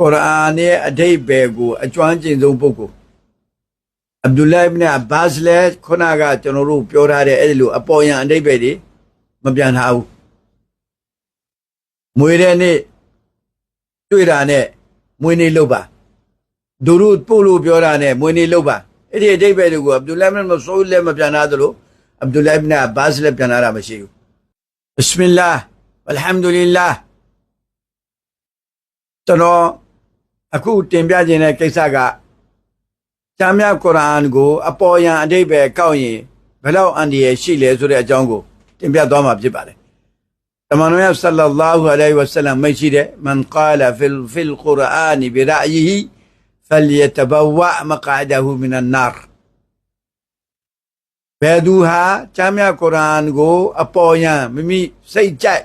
ကုရ်အာန်ရဲ့အဓိပ္ပာယ်ကိုအကျွမ်းကျင်ဆုံးပုဂ္ဂိုလ်အဗ်ဒူလာအစ်ဘ်အဘာစ်လည်းခုနကကျွန်တော်တို့ပြောထားတဲ့အဲ့ဒီလိုအပေါ်ယံအဓိပ္ပာယ်တွေမပြန်ထားဘူးမွေတဲ့နေ့တွေ့တာနဲ့မွေးနေ့လုပ်ပါဒူရုပို့လို့ပြောတာနဲ့မွေးနေ့လုပ်ပါအဲ့ဒီအဓိပ္ပာယ်တွေကိုအဗ်ဒူလာအစ်ဘ်မဆိုးလည်းမပြန်ထားသလိုအဗ်ဒူလာအစ်ဘ်အဘာစ်လည်းပြန်ထားတာမရှိဘူးဘစ်မင်လာအလ်ဟမ်ဒူလ illah ကျွန်တော် အခုတင်ပြခြင်းတဲ့ကိစ္စကကျမ်းမြတ်ကုရ်အာန်ကို အပေါ်ယံအဓိပ္ပာယ်ကောက်ရင်ဘယ်လောက်အန္တရာယ်ရှိလဲဆိုတဲ့အကြောင်းကိုတင်ပြသွားမှာဖြစ်ပါတယ်။တမန်တော်မြတ်ဆလ္လာလာဟူအလိုင်ဝဆလမ်မရှိတဲ့မန်ကာလာဖီလ်ဖီလ်ကုရ်အာန်ဘီရာယီဟီဖလျတဘဝမကဒဟူမင်န်နာရ်ဘယ်သူဟာကျမ်းမြတ်ကုရ်အာန်ကို အပေါ်ယံမိမိစိတ်ကြိုက်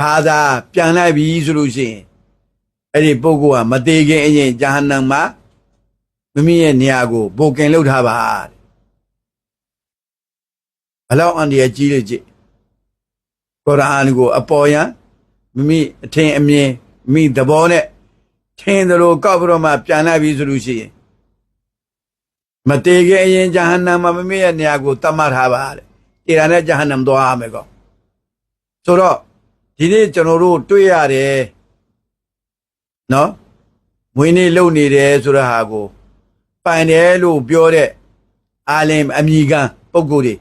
ဘာသာပြန်လိုက်ပြီဆိုလို့ရှိရင် အဲ့ဒီပုဂ္ဂိုလ်ကမသေးခင်အရင်ဂျာဟန္နမ်မှာမိမိရဲ့နေရာကိုဘိုကင်လုပ်ထားပါတဲ့ဘလောက်အန္တရာယ်ကြီးလေကြည့်ကုရ်အာန်ကို အပေါ်ယံမိမိအထင်အမြင်မိသဘောနဲ့ထင်သလိုကောက်ပြီးတော့မှပြန်လိုက်ပြီဆိုလို့ရှိရင်မသေးခင်အရင်ဂျာဟန္နမ်မှာမိမိရဲ့နေရာကိုတတ်မှတ်ထားပါတဲ့အီရန်နဲ့ဂျာဟန္နမ်သွားရမယ်ကောဆိုတော့ဒီနေ့ကျွန်တော်တို့တွေ့ရတယ် နော်မွေးနေ့လုပ်နေတယ်ဆိုတဲ့ဟာကိုပိုင်တယ်လို့ပြောတဲ့အာလင်အမိခံပုဂ္ဂိုလ်တွေ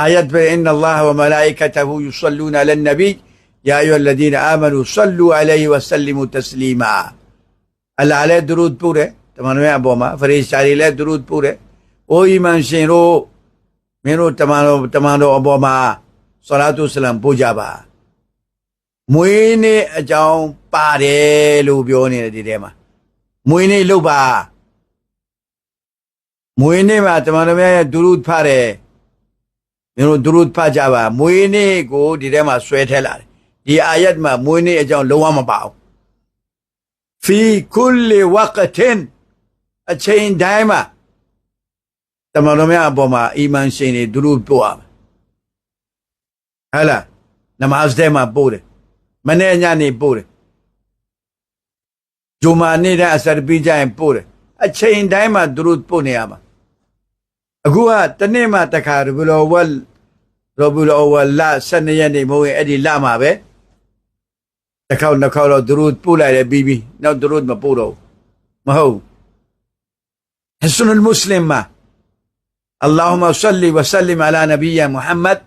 အာယတ်ပဲအင်နလာဟ်ဝမလာအိကတဟူယူဆလူနာလန်နဘီယာအယုလ္လဒီနအာမနူဆလူအလိုင်ဝဆလီမူတစလီမာအလာလည်းဒရုဒ်ပို့တယ်တမန်တော်ရဲ့အပေါ်မှာဖရိရှာတွေလည်းဒရုဒ်ပို့တယ်အိုအီမန်ရှင်တို့မင်းတို့တမန်တော်တမန်တော်အပေါ်မှာဆလာတုဆလမ်ပို့ကြပါ မွေးနေ့အကြောင်းပါတယ်လို့ပြောနေတယ်ဒီထဲမှာမွေးနေ့လုပ်ပါမွေးနေ့မှာတမန်တော်များရဲ့ဒုရုဖတ်တယ်မျိုးတို့ဒုရုဖတ်ကြပါမွေးနေ့ကိုဒီထဲမှာဆွဲထည့်လာတယ်ဒီအာယတ်မှာမွေးနေ့အကြောင်းလုံးဝမပါဘူးဖီကုလဝကတင်အချိန်တိုင်းမှာတမန်တော်များအပေါ်မှာအီမန်ရှင်တွေဒုရုပို့ရမယ်ဟဲ့လားနမတ်ထဲမှာပို့တယ် မနေ့ညနေပို့တယ်ဂျုမာနေ့တဲ့အစရပြီးကြရင်ပို့တယ်အချိန်တိုင်းမှာသူတို့ပို့နေရမှာအခုကတနေ့မှတစ်ခါရဘူလောဝတ်ရဘူလောဝတ်လာ12ရက်နေမဟုတ်ရင်အဲ့ဒီလမှာပဲတစ်ခေါက်နှစ်ခေါက်တော့သူတို့ပို့လိုက်တယ်ပြီးပြီနောက်သူတို့မပို့တော့ဘူးမဟုတ်ဟဆနုလ်မုစလင်မှာ اللهم صل وسلم على نبينا محمد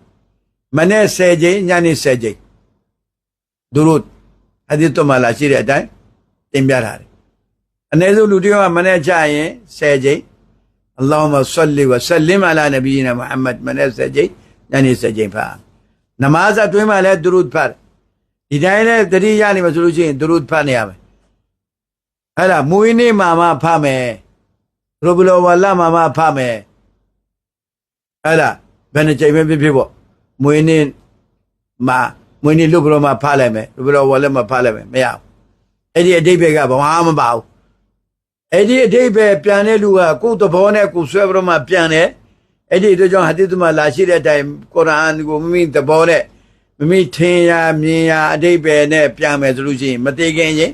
မနေ့10ကြိမ်ညနေ10ကြိမ် ဒုရုတ်အဒီတော်မှာလာရှိတဲ့အတိုင်းတင်ပြထားတယ်အ ਨੇ ဆုံးလူတယောက်ကမနေ့ကြရင်10ကြိမ်အလ္လာဟ်မဆလ္လီဝဆလ္လင်အလာနဘီနာမုဟမ္မဒ်မနေ့10ကြိမ်ညနေ10ကြိမ်ဖတ်နမာဇ်အတွင်းမှာလည်းဒုရုတ်ဖတ်ဒီတိုင်းလည်းတတိယနေမှာဆိုလို့ရှိရင်ဒုရုတ်ဖတ်နေရမယ်အဲ့ဒါမွေးနေ့မှာမှဖတ်မယ်ရဘုလဝလာမှာမှဖတ်မယ်အဲ့ဒါဘယ်နှကြိမ်ပဲဖြစ်ဖြစ်ပေါ့မွေးနေ့မှာ မွေးနေ့လုတ်ပြီးတော့မှဖားလိုက်မယ်လုတ်ပြီးတော့ဝါလက်မှဖားလိုက်မယ်မရဘူးအဲ့ဒီအတိတ်ဘက်ကဘာမှမပါဘူးအဲ့ဒီအတိတ်ဘက်ပြန်တဲ့လူကကိုယ်သဘောနဲ့ကိုယ်ဆွဲပြီးတော့မှပြန်တယ်အဲ့ဒီအတွက်ကြောင့်ဟာဒီသမှာလာရှိတဲ့အတိုင်းကုရ်အာန်ကိုမိမိသဘောနဲ့မိမိထင်ရမြင်ရအတိတ်ဘက်နဲ့ပြန်မယ်ဆိုလို့ရှိရင်မသေးခင်ရင်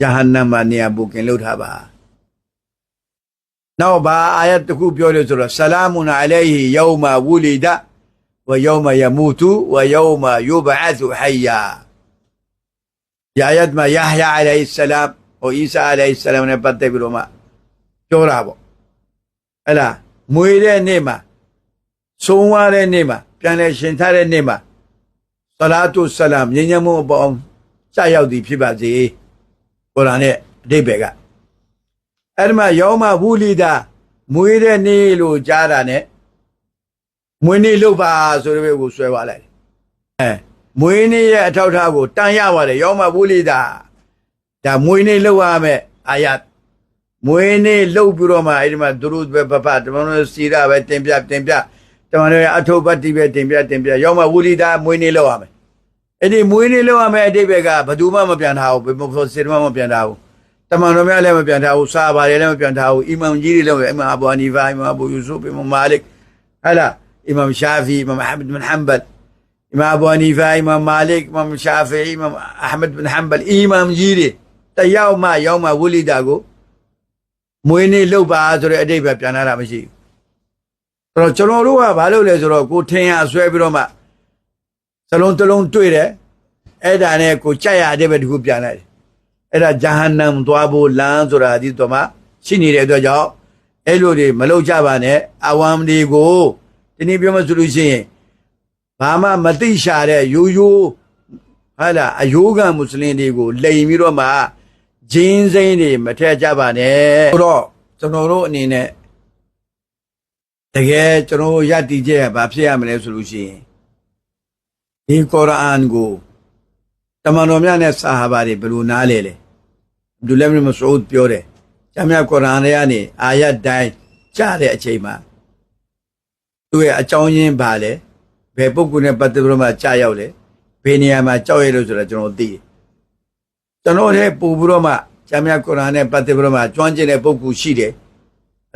ဂျဟန္နမ်မှာနေရာဘုကင်လုပ်ထားပါနောက်ဘာအာယတ်တစ်ခုပြောလို့ဆိုတော့ဆလာမွန်အလိုင်ဟီယောမဝူလီဒ ويوم يموت ويوم يبعث حيا ये आयत में याहया अलैहिस्सलाम और ईसा अलैहिस्सलाम ने बद्दे बिलोमा चौराबो अला मुइरे नेमा सोमवारे नेमा प्याने शिंथारे नेमा सलातु सलाम ये नमो बम चायाव दी फिर बाजी कुराने देबेगा अरमा यौमा वुलिदा मुइरे नीलू जारा ने မှာဆလာတုဆလမ်ညဉ့်ညမှုအပေါင်းစရောက်သည်ဖြစ်ပါစေကုရ်အာန်ရဲ့အဓိပ္ပာယ်ကအဲ့ဒီမှာယောမဝူလီဒါမွေတဲ့နေ့လို့ကြားတာ ਨੇ မွေးနေ့လုပ်ပါဆိုတဲ့ဘက်ကိုဆွဲသွားလိုက်အဲမွေးနေ့ရဲ့အထောက်အထားကိုတန်ရပါတယ်ရောမဘူးလိတာဒါမွေးနေ့လုပ်ရမယ်အာယတ်မွေးနေ့လုပ်ပြီးတော့မှအဲ့ဒီမှာဒုရုပဲပပတမန်တော်စီရပဲတင်ပြတင်ပြတမန်တော်ရဲ့အထုပ်ပတ်တိပဲတင်ပြတင်ပြရောမဘူးလိတာမွေးနေ့လုပ်ရမယ်အဲ့ဒီမွေးနေ့လုပ်ရမယ်အတိတ်ဘက်ကဘယ်သူမှမပြန်ထားဘူးဘယ်မှာစေတမမပြန်ထားဘူးတမန်တော်များလည်းမပြန်ထားဘူးစာပါလည်းမပြန်ထားဘူးအီမမ်ကြီးတွေလည်းအီမမ်အဘူအနီဖာအီမမ်အဘူယူဆုဖ်အီမမ်မာလစ်ဟဲ့လား Imam Shafi, Imam Ahmad bin Hanbal, Imam Abu Hanifa, Imam Malik, Imam Shafi, Imam Ahmad bin Hanbal, Imam Jiri တယောက်မှရောက်မှဝိလိတာကိုမွေးနေ့လှုပ်ပါဆိုတဲ့အတိတ်ပဲပြန်လာတာမရှိဘူးအဲ့တော့ကျွန်တော်တို့ကဘာလုပ်လဲဆိုတော့ကိုထင်ရဆွဲပြီးတော့မှစလုံးတစ်လုံးတွေ့တယ်အဲ့ဒါနဲ့ကိုကြက်ရတဲ့ပဲတခုပြန်လိုက်အဲ့ဒါဂျဟန္နမ်သွားဖို့လမ်းဆိုတာဒီတော့မှရှိနေတဲ့အတွက်ကြောင့်အဲ့လိုတွေမလုပ်ကြပါနဲ့အဝမ်တွေကို ဒီနေ့ပြောမှဆိုလို့ရှိရင်ဘာမှမသိရှာတဲ့ရိုးရိုးဟာလာအယိုးကမွတ်စလင်တွေကိုလိန်ပြီးတော့မှဂျင်းစိမ့်တွေမထည့်ကြပါနဲ့ဆိုတော့ကျွန်တော်တို့အနေနဲ့တကယ်ကျွန်တော်တို့ယက်တီချက်ရဘာဖြစ်ရမလဲဆိုလို့ရှိရင်ဒီကုရ်အာန်ကိုတမန်တော်များနဲ့ဆာဟာဘာတွေဘယ်လိုနားလဲလဲအဗ်ဒူလာဘ်မဆူဒ်ပြောတယ်ကျမ်းမြတ်ကုရ်အာန်ထဲကနေအာယတ်တိုင်းကြားတဲ့အချိန်မှာ သူ့ရဲ့အကြောင်းရင်းပါလဲဘယ်ပုဂ္ဂိုလ်နဲ့ပတ်သက်ပြီးတော့မှကြာရောက်လဲဘယ်နေရာမှာကြောက်ရလို့ဆိုတော့ကျွန်တော်သိတယ်ကျွန်တော်လည်းပို့ပြီးတော့မှဂျမ်းမြတ်ကုရ်အာန်နဲ့ပတ်သက်ပြီးတော့မှကျွမ်းကျင်တဲ့ပုဂ္ဂိုလ်ရှိတယ်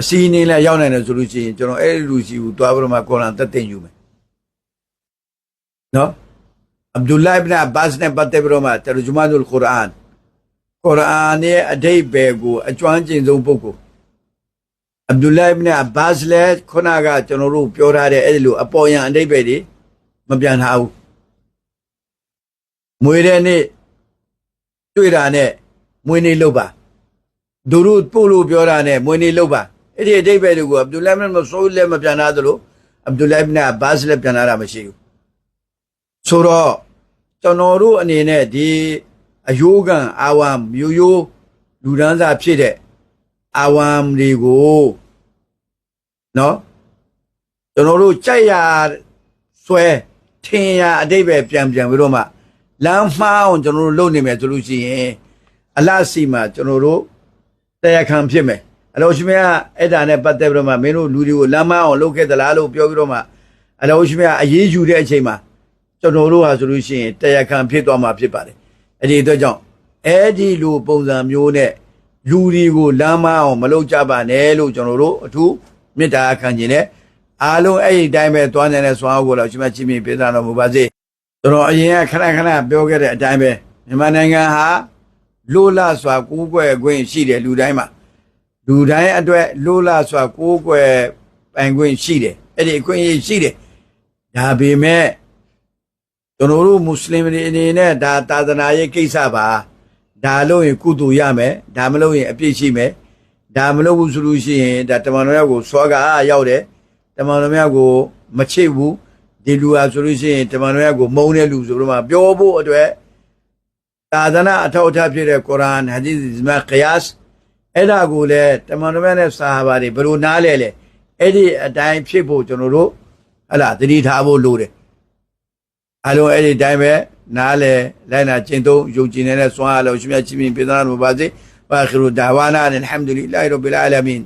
အစီအနေလည်းရောက်နိုင်တယ်ဆိုလို့ရှိရင်ကျွန်တော်အဲ့ဒီလူစီကိုတွားပြီးတော့မှကုရ်အာန်သက်တင်ယူမယ်နော်အဗ်ဒူလာအစ်ဘ်အဘတ်နဲ့ပတ်သက်ပြီးတော့မှတရဂျူမာနုလ်ကုရ်အာန်ကုရ်အာန်ရဲ့အဓိပ္ပာယ်ကိုအကျွမ်းကျင်ဆုံးပုဂ္ဂိုလ် အဗ်ဒူလာအစ်ဘ်အဘတ်လည်းခုနကကျွန်တော်တို့ပြောထားတဲ့အဲ့ဒီလိုအပေါ်ယံအဓိပ္ပာယ်တွေမပြန်ထားဘူးမွေတဲ့နေ့တွေ့တာနဲ့မွေးနေ့လုပ်ပါဒူရုပို့လို့ပြောတာနဲ့မွေးနေ့လုပ်ပါအဲ့ဒီအဓိပ္ပာယ်တွေကိုအဗ်ဒူလာအစ်ဘ်မဆိုးလည်းမပြန်ထားသလိုအဗ်ဒူလာအစ်ဘ်အဘတ်လည်းပြန်ထားတာမရှိဘူးဆိုတော့ကျွန်တော်တို့အနေနဲ့ဒီအယိုးကန်အာဝမ်မျိုးရိုးလူဒန်းစာဖြစ်တဲ့ အာဝမ်တွေကိုနော်ကျွန်တော်တို့ကြိုက်ရဆွဲထင်ရအတိတ်ပဲပြန်ပြန်ပြီးတော့မှလမ်းမှားအောင်ကျွန်တော်တို့လုပ်နေမယ်ဆိုလို့ရှိရင်အလတ်စီမှာကျွန်တော်တို့တရားခံဖြစ်မယ်အလောရှိမကအဲ့ဒါနဲ့ပတ်သက်ပြီးတော့မှမင်းတို့လူတွေကိုလမ်းမအောင်လုပ်ခဲ့သလားလို့ပြောပြီးတော့မှအလောရှိမကအရေးယူတဲ့အချိန်မှာကျွန်တော်တို့ဟာဆိုလို့ရှိရင်တရားခံဖြစ်သွားမှာဖြစ်ပါတယ်အဲ့ဒီအတွက်ကြောင့်အဲ့ဒီလိုပုံစံမျိုးနဲ့ လူတွေကိုလမ်းမအောင်မလုပ်ကြပါနဲ့လို့ကျွန်တော်တို့အထူးမေတ္တာခံခြင်းနဲ့အားလုံးအဲ့ဒီတိုင်းပဲသွားနေတဲ့ဆွမ်းအောင်ကိုတော့ရှင်မချင်းမြင်ပေးသတော်မူပါစေကျွန်တော်အရင်ကခဏခဏပြောခဲ့တဲ့အတိုင်းပဲမြန်မာနိုင်ငံဟာလိုလစွာကူးကွယ်ခွင့်ရှိတယ်လူတိုင်းမှာလူတိုင်းအတွက်လိုလစွာကူးကွယ်ပိုင်ခွင့်ရှိတယ်အဲ့ဒီအခွင့်အရေးရှိတယ်ဒါပေမဲ့ကျွန်တော်တို့မွတ်စလင်တွေအနေနဲ့ဒါသာသနာရေးကိစ္စပါ ဒါလို့ရင်ကုသိုလ်ရမယ်ဒါမလို့ရင်အပြစ်ရှိမယ်ဒါမလို့ဘူးဆိုလို့ရှိရင်ဒါတမန်တော်ရောက်ကိုစောကားရောက်တယ်တမန်တော်ရောက်ကိုမချစ်ဘူးဒီလူဟာဆိုလို့ရှိရင်တမန်တော်ရောက်ကိုမုန်းတဲ့လူဆိုတော့မှပြောဖို့အတွက်သာသနာအထောက်အထားဖြစ်တဲ့ကုရ်အာန်ဟာဒီသ်မကယာစ်အဲ့ဒါကိုလည်းတမန်တော်မြတ်နဲ့ဆာဟာဘာတွေဘယ်လိုနားလဲလဲအဲ့ဒီအတိုင်းဖြစ်ဖို့ကျွန်တော်တို့ဟလာသတိထားဖို့လိုတယ်အလုံးအဲ့ဒီတိုင်းပဲ နားလေလိုက်နာကျင့်သုံးယုံကြည်နေတဲ့ဆွမ်းအားလို့ရှင်မြတ်ချင်းပြသနာလိုပါစေဝါခီရူဒါဝါနာအလ်ဟမ်ဒူလ illah ရဘ်အလ်အာလမင်